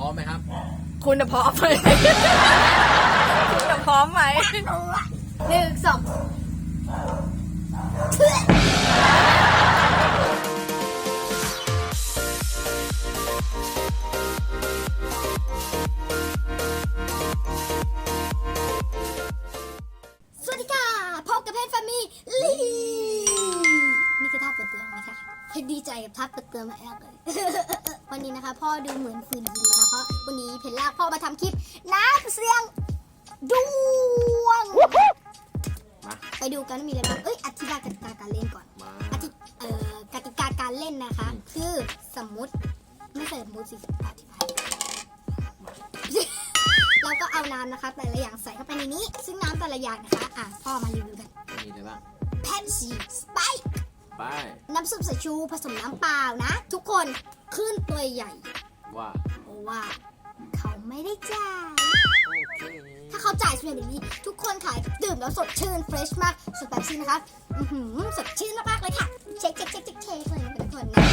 ร้อมไหมครับ คุณน่ะพร้อมไหม คุณน่ะพร้อมไหมหนึ่งสองสวัสดีค่ะ พบกับเพจแฟมิลี่นี่คือท่าเปิดตัว ดีใจกับท่าเปิดตัวมากเลยวันนี้นะคะ พ่อดูเหมือนฟืนยิงนะคะเพราะวันนี้เพจลากพ่อมาทำคลิปน้ำเสียงดวงมาไปดูกันว่ามีอะไรบ้างเอ้ยอธิบายกติกาการเล่นก่อนมาอธิเอ่อกติกาการเล่นนะคะ คือสมมุติไม่ใส่สมมุติสิอธิบายเราก็เอาน้ำนะคะ แต่ละอย่างใส่เข้าไปในนี้ ซึ่งน้ำแต่ละอย่างนะคะ อะพ่อมารีวิวกันมีอะไรบ้างแพนซีสไป ไป น้ำซุปสายชูผสมน้ำเปล่านะ ทุกคนขึ้นตัวใหญ่ว่าเพราะว่า เขาไม่ได้จ่าย โอเคถ้าเขาจ่ายส่วนแบบนี้ ทุกคนขายดื่มแล้วสดชื่นเฟรชมากส่วนแบบซีนะคะอือหือสดชื่นมากๆเลยค่ะ เช็คเช็คเช็คเช็คเช็คเลยนะทุกคนนะ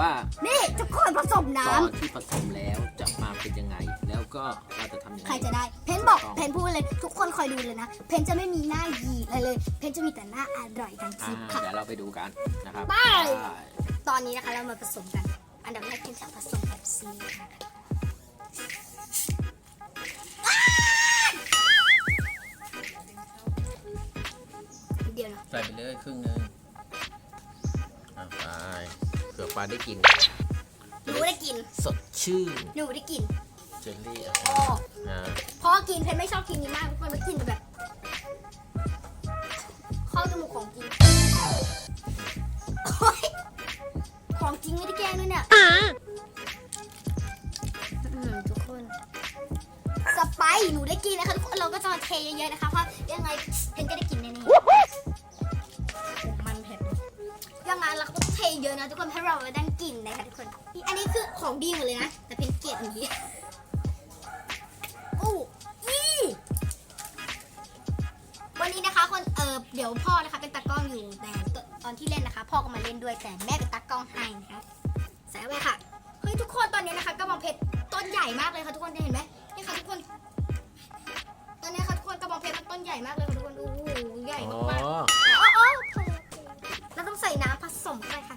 ว่านี่ทุกคนผสมน้ตอนที่ผสมแล้วจะมาเป็นยังไงแล้ว ก็เราจะทำยังำไง ใครจะได้ เพนบอก เพนพูดเลย ทุกคนคอยดูเลยนะ เพนจะไม่มีหน้าหยีอะไรเลย เพนจะมีแต่หน้าอร่อยทั้งคอ่าลิปค่ะ เดี๋ยวเราไปดูกันนะครับไปไปตอนนี้นะคะเรามาผสมกัน อันดับแรกเพนจะผสมแบบซีนะคะนิดเดียวนะใส่ไปเลยครึ่งหนึงอะไปเผื่อปลาได้กิน หนูได้กิน สดชื่น หนูได้กิน เจลลี่อะพ่ออ่าพ่อกินเพนไม่ชอบกินนี้มากทุกคนไม่กินแต่แบบเข้าจมูกของจริงโอ๊ยของจริงไม่ได้แกล้งด้วยเนี่ยอืมทุกคน สไปซ์หนูได้กินนะคะทุกคนเราก็จะมาเทเยอะๆนะคะเพราะยังไงเพนก็ได้กินแน่ๆ มันเผ็ดยังไงเราก็เทเยอะนะทุกคนให้เราได้กินนะคะทุกคน อันนี้คือของดีหมดเลยนะ แต่เพนเกลียดอันนี้ อู้อีวันนี้นะคะคนเออเดี๋ยวพ่อนะคะเป็นตากล้องอยู่แต่ตตอนที่เล่นนะคะ พ่อก็มาเล่นด้วยแต่แม่เป็นตากล้องให้นะคะใส่ไว้ค่ะเฮ้ยทุกคนตอนนี้นะคะกระบองเพชรต้นใหญ่มากเลยค่ะทุกคนเห็นไหมนี่ค่ะทุกคน ตอนนี้ค่ะทุกคนกระบองเพชรมันต้นใหญ่มากเลยค่ะทุกคนโอ้โหใหญ่อ๋อมากๆอ๋ออ๋อเราต้องใส่น้ำผสมเข้าไปค่ะ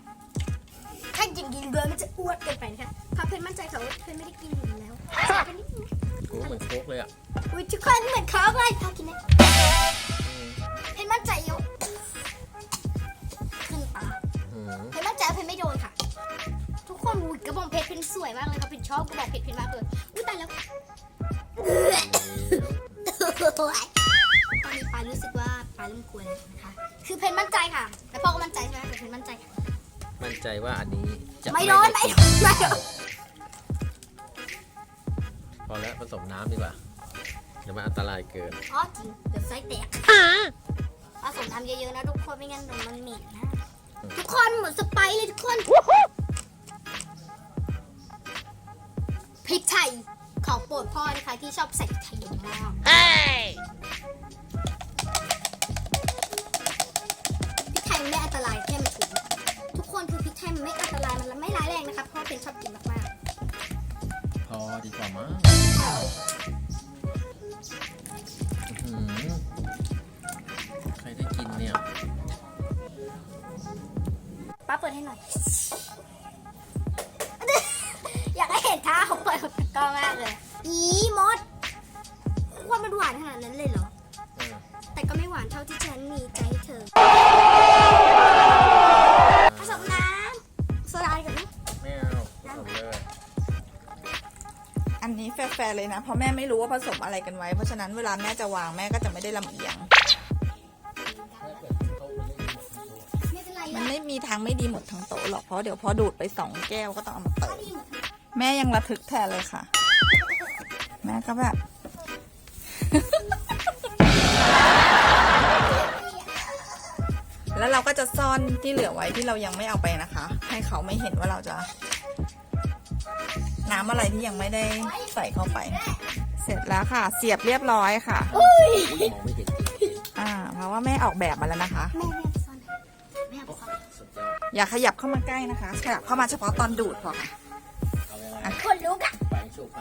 ถ้าอย่างกินเรือมันจะอ้วนเกินไปนะคะพาเพชรมั่นใจค่ะว่าเพชรไม่ได้กินอยู่แล้วใส่ไปนิดนึง โอ้เหมือนโค้กเลยอะอุ้ยทุกคนเหมือนเขาเลยพากินไหมอืมเพนมั่นใจอยู่ขึ้นตาอืมเพนมั่นใจว่าเพนไม่โดนค่ะ ทุกคนอุ้ยกระบองเพชรเพนสวยมากเลยค่ะเพนชอบกระบองเพชรเพนมากเลยอุ้ยตายแล้วตอนนี้ปารู้สึกว่าปาเริ่มกลัวแล้วนะคะ คือเพนมั่นใจค่ะแต่พ่อก็มั่นใจใช่ไหมแต่เพนมั่นใจค่ะ มั่นใจว่าอันนี้จะไม่โดนไม่โดนไม่โดนพ อแล้วผสมน้ำดีกว่าเดี๋ยวมันอันตรายเกินอ๋อจริงเดี๋ยวไส้แตกผสมน้ำเยอะๆนะทุกคนไม่งั้นเดี๋ยวมันเหม็นนะ ทุกคนเหมือนสไปซ์เลยทุกคนพริกไทยของโปรดพ่อนะคะที่ชอบใส่พริกไทยเยอะมากพริกไทยมันไม่อันตรายแค่มันถึงทุกคนคือพริกไทยมันไม่อันตรายมันไม่ร้ายแรงนะคะเพราะเป็นชอบกินมากพ อดีกว่ามั้งอื้อหือใครได้กินเนี่ยๆป้าเปิดให้หน่อย อยากให้เห็นท่าเขาเปิดกับกล้องมากเลย อีมดควรมันหวานขนาดนั้นเลยเหรอเออแต่ก็ไม่หวานเท่าที่ฉันมีใจให้เธอ เลยนะ เพราะแม่ไม่รู้ว่าผสมอะไรกันไว้ เพราะฉะนั้นเวลาแม่จะวางแม่ก็จะไม่ได้ลำเอียง มันไม่มีทางไม่ดีหมดทั้งโต๊ะหรอก เพราะเดี๋ยวพอดูดไปสองแก้วก็ต้องเอามาเติมแม่ยังระทึกแทนเลยค่ะ แม่ก็แบบ แล้วเราก็จะซ่อนที่เหลือไว้ที่เรายังไม่เอาไปนะคะ ให้เขาไม่เห็นว่าเราจะ น้ำอะไรที่ยังไม่ได้ใส่เข้าไป เสร็จแล้วค่ะ เสียบเรียบร้อยค่ะอุ๊ยมองไม่เห็นจริงอ่าเพราะว่าแม่ออกแบบมาแล้วนะคะแม่แม่ซ่อนแม่เอาไปซ่อนๆสุดยอดอย่าขยับเข้ามาใกล้นะคะขยับเข้ามาเฉพาะตอนดูดพอค่ะเอายังไงฉุบไหม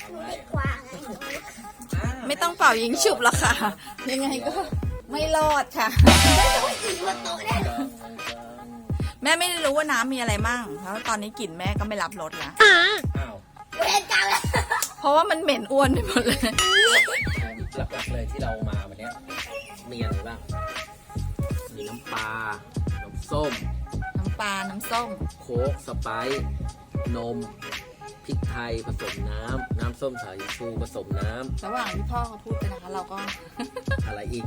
เอาไหมเด็กกว่าไงอ่าไม่ต้องเป่ายิงฉุบหรอกค่ะ ยังไงก็ไม่รอดค่ะ แม่ไม่รู้ว่าน้ำมีอะไรมั่งเพราะว่าตอนนี้กลิ่นแม่ก็ไม่รับรสแล้วอ้าวเวรกรรมแล้วเพราะว่ามันเหม็นอ้วนไปหมดเลย หลักๆเลยที่เรามาวันเนี้ยมีอะไรบ้างมีน้ำปลาน้ำส้ม น้ำปลา น้ำส้ม โค้กสไปซ์นมพริกไทยผสมน้ำน้ำส้มสายชูผสมน้ระหว่างที่พ่อเขาพูดไปนะคะ เราก็ำอะไรอีก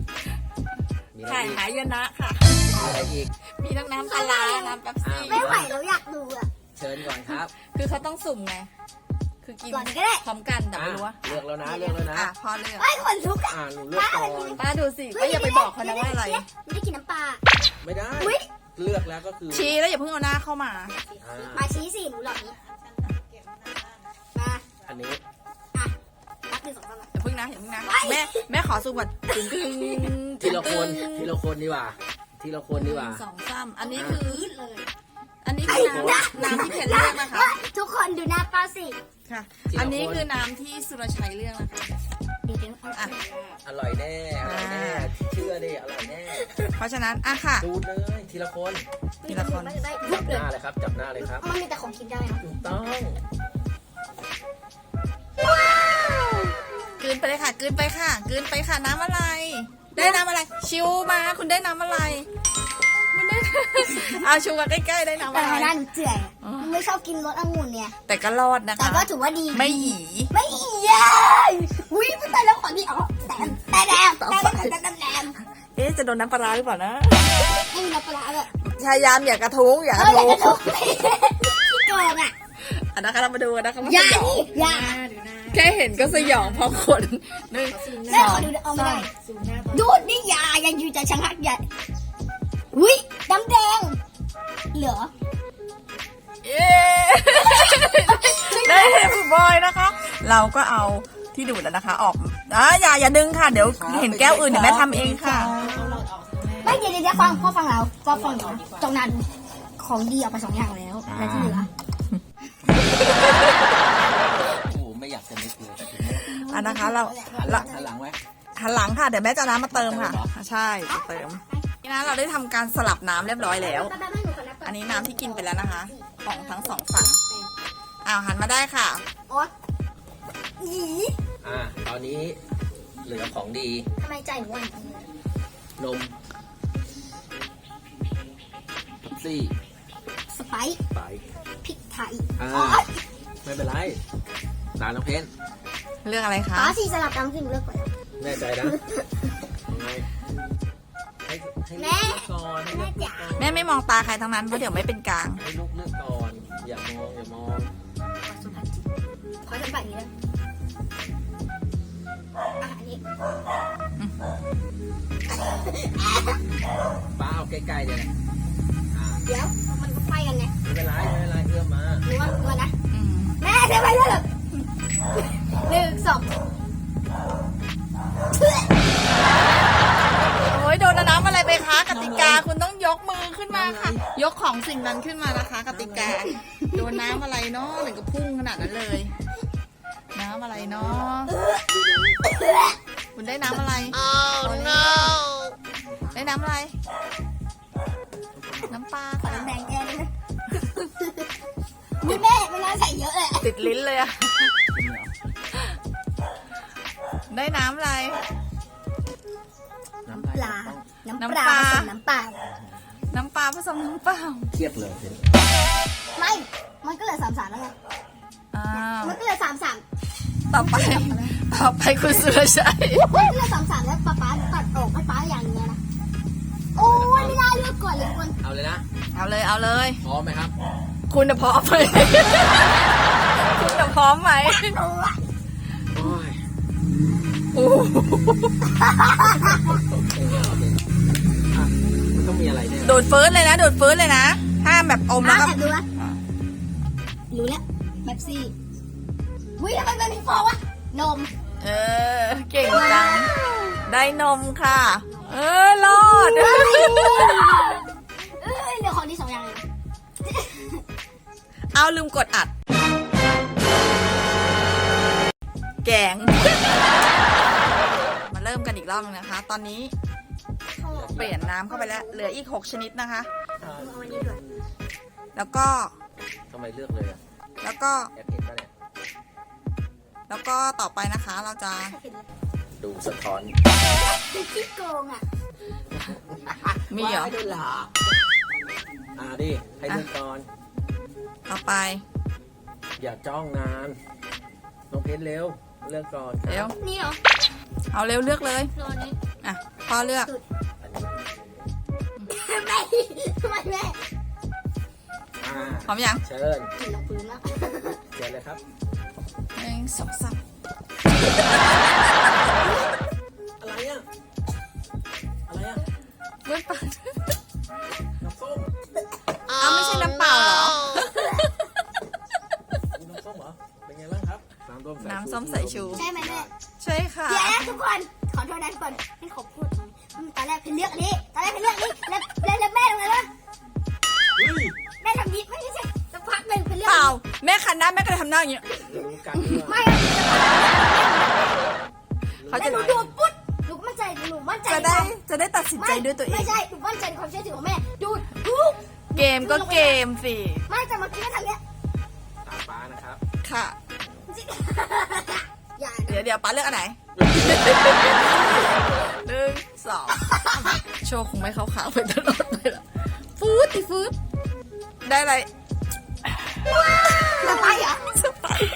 มีอะไรถ่ายอีกหายนะค่ะ มีอะไรอีก มีทั้งน้ำปลาร้าน้ำแป๊บซี่ ไม่ไหวแล้วอยากดูอะ เชิญก่อนครับคือเขาต้องสุ่มไง คือกินก่อนก็ได้ พร้อมกันแต่ไม่รู้ว่าอะเลือกแล้วนะ เลือกแล้วนะ อะพ่อเลือกไอ้ยขนลุกอะอ่าหนูเลือกก่อน ป้าดูสิก็อย่าไปบอกเขานะว่าอะไร ไม่ได้กินน้ำปลา ไม่ได้ อุ๊ย เลือกแล้วก็คือชี้แล้วอย่าเพิ่งเอาหน้าเข้ามา อ่ามาชี้สิหนูหลอกนี้มาอันนี้อะนับ หนึ่งสองสามอย่าเพิ่งนะอย่าเพิ่งนะไอ้แม่แม่ขอสุ่มก่อนตึงตึงทีละคนทีละคนดีกว่า ทีละคนดีกว่าสองสามอันนี้คือยืดเลย อันนี้คือน้ำน้ำที่เพนเลือกนะคะทุกคนดูหน้าป้าสิค่ะทีละคนอันนี้คือน้ำที่สุรชัยเลือกนะคะเดี๋ยวเดี๋ยวเอาอะอร่อยแน่อร่อยแน่อ่าเชื่อดิอร่อยแน่ เพราะฉะนั้นอะค่ะดูเลยทีละคนทีละคนได้จับหน้าเลยครับจับหน้าเลยครับมันมีแต่ของกินได้นะถูกต้อง กลืนไปเลยค่ะกลืนไปค่ะกลืนไปค่ะน้ำอะไร ได้น้ำอะไร ชิวมาคุณได้น้ำอะไรคุณได้เอาชูมาใกล้ๆได้น้ำแต่อะไร หน้าหนูเจื่อยอ๋อ ไม่ชอบกินรสองุ่นเนี่ย แต่ก็รอดนะแต่คะ ก็ถือว่าดี ไม่หยีไม่อีเย้ยอุ้ยไม่ตายแล้วขอดีอ๋อแต่แต่แดงแต่แดงแต่แดงแต่แดงเอ๊ะจะโดนน้ำปลาร้าหรือเปล่านะไม่มีน้ำปลาร้าแบบพยายามอย่ากระทุ้งอย่าเอกระออยากทุ้จะงทุกที่โกงอะ อันนะคะเรามาดูกันนะคะว่าอย่าสยองนี่อย่า แค่เห็นก็สยองเพราะคนหนึ่งแม่ขอดูเอาไม่ได้ดูดนี่อย่าอย่าอยู่ใจชังฮักอย่าอุ้ยน้ำแดง เหลือเย้ได้เห็นคุณบอยนะคะ เราก็เอาที่ดูดแล้วนะคะ ออกอะอย่าอย่าดึงค่ะ เดี๋ยวเห็นแก้วอื่นเดี๋ยวแม่ทำเองค่ะ ไม่เดี๋ยวเดี๋ยวฟังพ่อฟังเราพ่อฟังเดี๋ยวตรงนั้นของดีเอาไปสองอย่างแล้วแล้วที่เหลือโอ้โหไม่อยากจะนึกเลยอันนะคะเราหันหเราลังหันหลังไว้หันหลังค่ะเดี๋ยวแม่จะเอาน้ำมาเติมค่ะเติมเหรอใช่จะเติมนี่นะเราได้ทำการสลับน้ำเรียบร้อยแล้วแป๊บๆให้หนูก่อนนะอันนี้น้ำที่กินไปแล้วนะคะ ของทั้งสองฝั่งอ้าวหันมาได้ค่ะ โอ๊ยหยีอ่าตอนนี้เหลือของดีทำไมใจหนูอ่อนจังเลยนมเป๊ปซี่สไปซ์ไป พริกไทยอ่าอ๋อไม่เป็นไร ตาลน้ำเพนเรื่องอะไรคะ ป้าสีสลับน้ำที่หนูเลือกก่อนแน่ใจนะยังไงให้ให้แม่ลูกเลือกก่อนให้ลูกเลือกก่อนแม่ไม่มองตาใครทั้งนั้นเพราะเดี๋ยวไม่เป็นกลาง ให้ลูกเลือกก่อนอย่ามองอย่ามองขอสัมผัสนี้นะอะอันนี้ป้าเอาใกล้ๆเลยนะอ่าเดี๋ยวมันก็ไปกันไงไม่เป็นไรไม่เป็นไรเอื้อมมาหนูว่าหนูว่านะ อืม แม่ทำไมเลือก หนึ่งสองโอ้ยโดนน้ำอะไรไปคะกติกาคุณต้องยกมือขึ้นมาค่ะ ยกของสิ่งนั้นขึ้นมานะคะ กติกาโดนน้ำอะไรเนาะถึงกับพุ่งขนาดนั้นเลย น้ำอะไรเนาะคุณได้น้ำอะไร oh no ได้น้ำอะไร น้ำปลาขอค่ะน้ำแดงแก้ได้ไหมนี่แม่เวลาใส่เยอะเลยติดลิ้นเลยอะ ได้น้ำอะไร น้ำปลา น้ำปลาน้ำปลาผสมน้ำปลาน้ำปลาผสมน้ำเปล่าเทียบเลยสิไม่ มันก็เหลือสามสามแล้วไงอ้าวมันก็เหลือสามสามต่อไป ต่อไปคุณสุรชัยมันก็เหลือสามสามแล้วป๊าป๊าตัดออกให้ป๊าอย่างเงี้ยนะ โอ้ยไม่ได้เลือกก่อนเลยคนเอาเลยนะ เอาเลยเอาเลย พร้อมไหมครับ คุณน่ะพร้อมไหมคุณน่ะพร้อมไหมโอ้ย โอ้โหเอาเลยอะมันต้องมีอะไรเนี่ยโดดฟื้นเลยนะ โดดฟื้นเลยนะ ห้ามแบบอมอะแล้วก็แอบดูนะรู้แล้วแมปซี่อุ้ยทำไมมันมีฟองวะ นม เออ เก่งจัง ได้นมค่ะ เออรอด เอ้ยเดี๋ยวของที่สองอย่างเลยเอาลืมกดอัด แกงมาเริ่มกันอีกรอบนึงนะคะ ตอนนี้เขาบอกเปลี่ยนน้ำเข้าไปแล้ว เหลืออีก 6 ชนิดนะคะเอาอันนี้ด้วยแล้วก็ทำไมเลือกเลยอะแล้วก็แอบเห็นปะเนี่ยแล้วก็ต่อไปนะคะเราจะเห็นแล้วดูสะท้อนเป็นขี้โกงอะมีเหรอว่าโดนหลอกอ่าดิให้เลือกก่อนต่อไป อย่าจ้องนานน้องเพชรเร็วเลือกก่อนครับเร็วนี่เหรอ เอาเร็วเลือกเลย ตัวนี้อะพ่อเลือกอันนี้แม่ทำไมแม่อ่าพร้อมยังเชิญกินลงพื้นมากเชิญเลยครับหนึ่งสองสามอะไรอะอะไรอะเว้ยปะน้ำส้มอ้าวไม่ใช่น้ำเปล่าเหรออุ๊ยน้ำส้มเหรอเป็นไงบ้างครับน้ำส้มสายชูน้ำส้มสายชู ทุกคน ขอโทษนะทุกคนให้ขอพูดหน่อยอืมตอนแรกเป็นเลือกอันนี้ตอนแรกเป็นเลือกอันนี้แล้วแล้วแล้วแม่ทำไงวะเฮ้ยแม่ทำนี้ไม่ใช่สักพักหนึ่งเป็นเลือกเปล่าแม่คันหน้าแม่ก็เลยทำหน้าอย่างเงี้ยรู้กันด้วยไม่เขาแต่จะหนูดูปุ๊บหนูมั่นใจหนูมั่นใจจะได้ในความจะได้ตัดสินใจด้วยตัวเอไม่งใช่หนูมั่นใจในความเชื่อถือของแม่ดูดูเกมก็เกมสิไม่แต่เมื่อกี้ทางเนี้ยตาฟ้านะครับ ค่ะ อย่าเดี๋ยวเดี๋ยวป้าเลือกอันไหน หนึ่งสองโชว์คงไม่เข้าขาวไปตลอดเลยล่ะฟูดอีฟูดได้อะไรจะไปเหรอสไปร์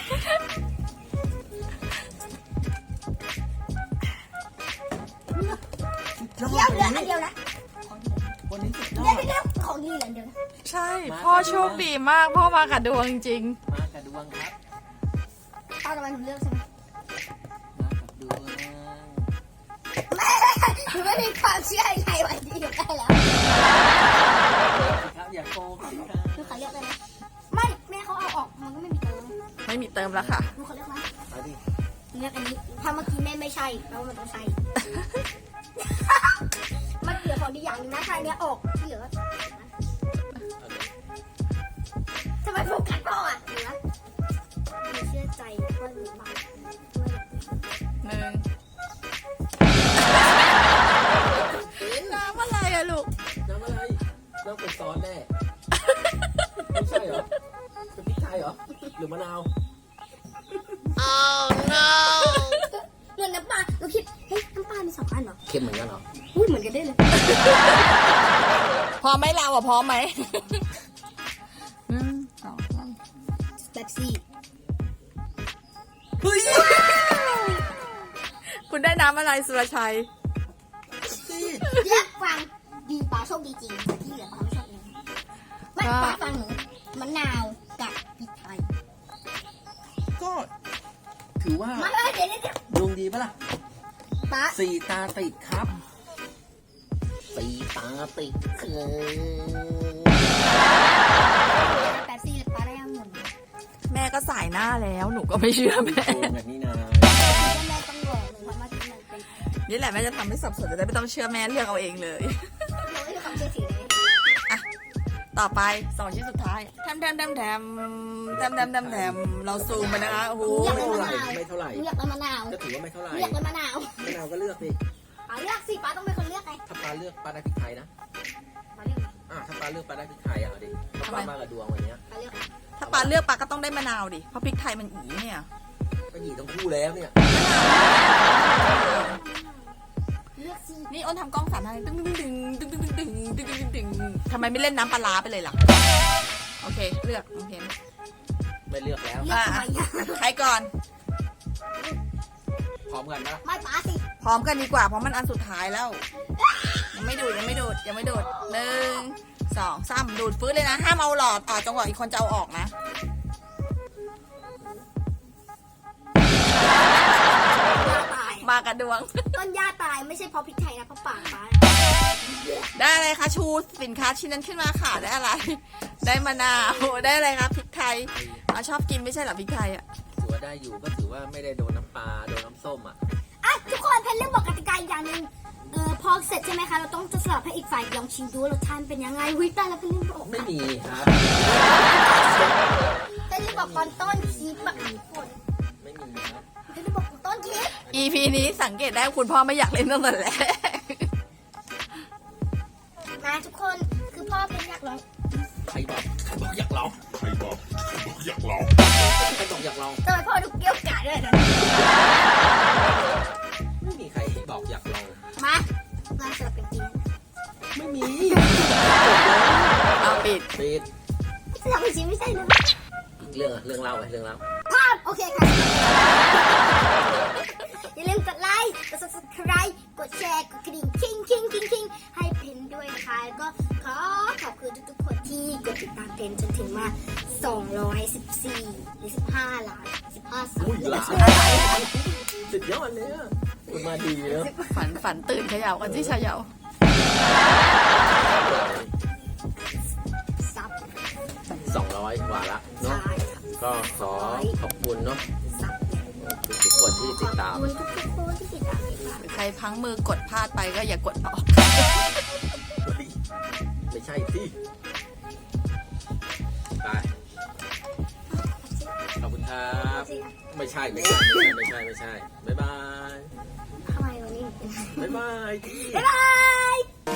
เดี๋ยวเหลืออันเดียวนะวันนี้สุดยเดี๋อยวดเดี๋ยวของดีเหลืออันเดียวนะใช่ พ่อโชคดีมาก พ่อมากับดวงจริง มากับดวงครับ เอาทำไมหนูเลือกใช่ไหม หนูไม่มีความเชื่อในวันที่อยู่ได้แล้วครับอย่าโกงครับหนูขอเลือกได้ไหมไม่แม่เขาเอาออกมันก็ไม่มีเติมๆไม่มีเติมแล้วค่ะหนูขอเลือกไหมเอาดิเลือกอันนี้ถ้าเมื่อกี้แม่ไม่ใช่แปลว่ามันต้องใช่มันเหลือของดีอย่างหนึงนะถ้าอันเนี้ยออกที่เหลือ พร้อมไหมเราอะพร้อมไหมหนึ่งสองสามแบบซี่เฮ้ยคุณได้น้ำอะไรสุรชัย เลือกฟังดีปลาโชคดีจริงที่เหลือปลาไม่โชคดีไม่ก็ปลาฟังหนูมะนาวกับพริกไทยก็ถือว่ามาเลยเดี๋ยวเดี๋ยวเดี๋ยวดวงดีปะล่ะปลาสี่ตาติดครับ สี่ตาติคือแป๊บซี่ปลาได้ยังหมุนแม่ก็สายหน้าแล้วหนูก็ไม่เชื่อแม่โกงแบบนี้นะแม่ต้องบอกหนูว่ามันเป็นนี่แหละแม่จะทำให้สับสนจะได้ไม่ต้องเชื่อแม่เลือกเอาเองเลยหนูไม่มีความเชื่อถือเลยต่อไปสองชิ้นสุดท้ายแทมแทมแทมแทมแทมแทมแทมแทมเราซูมไปนะคะโอ้โหไม่เท่าไหร่ไม่เท่าไหร่เลือกแล้วมะนาวก็ถือว่าไม่เท่าไหร่เลือกแล้วมะนาวมะนาวก็เลือกสิ ปลาเลือกสิปลาต้องเป็นคนเลือกไงถ้าปลาเลือกปลาได้พริกไทยนะปลาเลือกอะถ้าปลาเลือกปลาได้พริกไทยอะเอาดิถ้าปลามากับดวงวันเนี้ยปลาเลือกถ้าปลาเลือกปลาก็ต้องได้มะนาวดิ เพราะพริกไทยมันอีเนี่ยก็หยีทั้งคู่แล้วเนี่ยเลือกสินี่อ้นทำกล้องสามทางตึ้งตึ้งตึ้งตึ้งตึ้งตึ้งตึ้งตึ้งตึ้งตึ้งทำไมไม่เล่นน้ำปลาร้าไปเลยล่ะ โอเค เลือกโอเคไม่เลือกแล้ว เลือกทำไมอะ ใครก่อนพ ร้อมกันปะไม่ปลาสิพร้อมกันดีกว่าเพราะมันอันสุดท้ายแล้ว ยังไม่ดูดยังไม่ดูดยังไม่ดูดหนึ่งสองสามดูดฟื้นเลยนะห้ามเอาหลอดออกจังหวะอีกคนจะเอาออกนะย่าตายมากับดวง ต้นย่าตายไม่ใช่เพราะพริกไทยนะเพราะปากปลาได้อะไรคะชูสินค้าชิ้นนั้นขึ้นมาค่ะได้อะไร ได้มะนาวได้อะไรคะพริกไทยอ๋อชอบกินไม่ใช่เหรอพริกไทยอะ ถือว่าได้อยู่ก็ถือว่าไม่ได้โดนน้ำ ปลาโดนน้ำส้มอะอะทุกคนเพนเรื่องบอกกติกาอีกอย่างหนึ่งเออพอเสร็จใช่ไหมคะเราต้องจะสลับให้อีกฝ่ายลองชิมดูว่ารสชาติเป็นยังไงวิตายแล้เพนเรื่องบอกไม่มีครับ เพนเรื่องบอกตอนต้นคลิปอะไม่มีครับเพนเรื่องบอกตอนต้นคลิป EP นี้สังเกตได้คุณพ่อไม่อยากเล่นตั้งแต่แรก ฝันตื่นเขย่ากันที่เขย่าสองร้อยกว่าละเนาะ ก็ขอขอบคุณเนาะซับทุกคนที่ติดตามที่ติดตามใครพังมือกดพลาดไปก็อย่ากดออก ไม่ใช่ที่ไปขอบคุณครับ ไม่ใช่ไม่ใช่ไม่ใช่ไม่ใช่บ๊ายบาย 拜拜！拜拜！